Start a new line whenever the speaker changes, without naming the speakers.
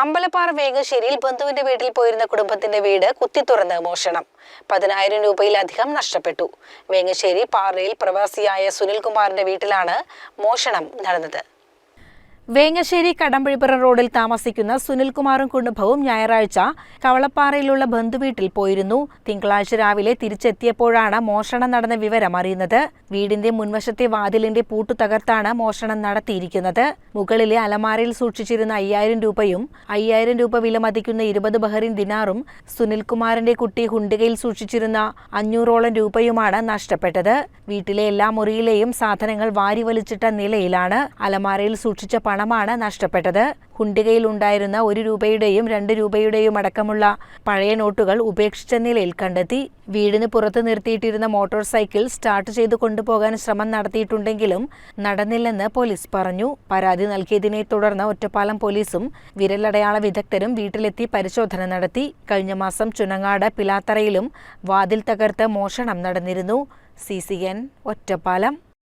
അമ്പലപ്പാറ വേങ്ങശ്ശേരിയിൽ ബന്ധുവിന്റെ വീട്ടിൽ പോയിരുന്ന കുടുംബത്തിന്റെ വീട് കുത്തിത്തുറന്ന് മോഷണം. പതിനായിരം രൂപയിലധികം നഷ്ടപ്പെട്ടു. വേങ്ങശ്ശേരി പാറയിൽ പ്രവാസിയായ സുനിൽകുമാറിന്റെ വീട്ടിലാണ് മോഷണം നടന്നത്. വേങ്ങശ്ശേരി കടമ്പഴിപ്പുറ റോഡിൽ താമസിക്കുന്ന സുനിൽകുമാറും കുടുംബവും ഞായറാഴ്ച കവളപ്പാറയിലുള്ള ബന്ധുവീട്ടിൽ പോയിരുന്നു. തിങ്കളാഴ്ച രാവിലെ തിരിച്ചെത്തിയപ്പോഴാണ് മോഷണം നടന്ന വിവരം അറിയുന്നത്. വീടിന്റെ മുൻവശത്തെ വാതിലിന്റെ പൂട്ടു തകർത്താണ് മോഷണം നടത്തിയിരിക്കുന്നത്. മുകളിലെ അലമാരയിൽ സൂക്ഷിച്ചിരുന്ന അയ്യായിരം രൂപയും അയ്യായിരം രൂപ വില മതിക്കുന്ന ഇരുപത് ബഹറിൻ ദിനാറും സുനിൽകുമാറിന്റെ കുട്ടി ഹുണ്ടികയിൽ സൂക്ഷിച്ചിരുന്ന അഞ്ഞൂറോളം രൂപയുമാണ് നഷ്ടപ്പെട്ടത്. വീട്ടിലെ എല്ലാ മുറിയിലെയും സാധനങ്ങൾ വാരി വലിച്ചിട്ട നിലയിലാണ് അലമാരയിൽ സൂക്ഷിച്ച പണമാണ് നഷ്ടപ്പെട്ടത്. ഹുണ്ടികയിൽ ഉണ്ടായിരുന്ന ഒരു രൂപയുടെയും രണ്ട് രൂപയുടെയും അടക്കമുള്ള പഴയ നോട്ടുകൾ ഉപേക്ഷിച്ച നിലയിൽ കണ്ടെത്തി. വീടിന് പുറത്ത് നിർത്തിയിട്ടിരുന്ന മോട്ടോർ സൈക്കിൾ സ്റ്റാർട്ട് ചെയ്തു കൊണ്ടുപോകാൻ ശ്രമം നടത്തിയിട്ടുണ്ടെങ്കിലും നടന്നില്ലെന്ന് പോലീസ് പറഞ്ഞു. പരാതി നൽകിയതിനെ തുടർന്ന് ഒറ്റപ്പാലം പോലീസും വിരലടയാള വിദഗ്ധരും വീട്ടിലെത്തി പരിശോധന നടത്തി. കഴിഞ്ഞ മാസം ചുനങ്ങാട് പിലാത്തറയിലും വാതിൽ തകർത്ത് മോഷണം നടന്നിരുന്നു. C C N Ottapalam.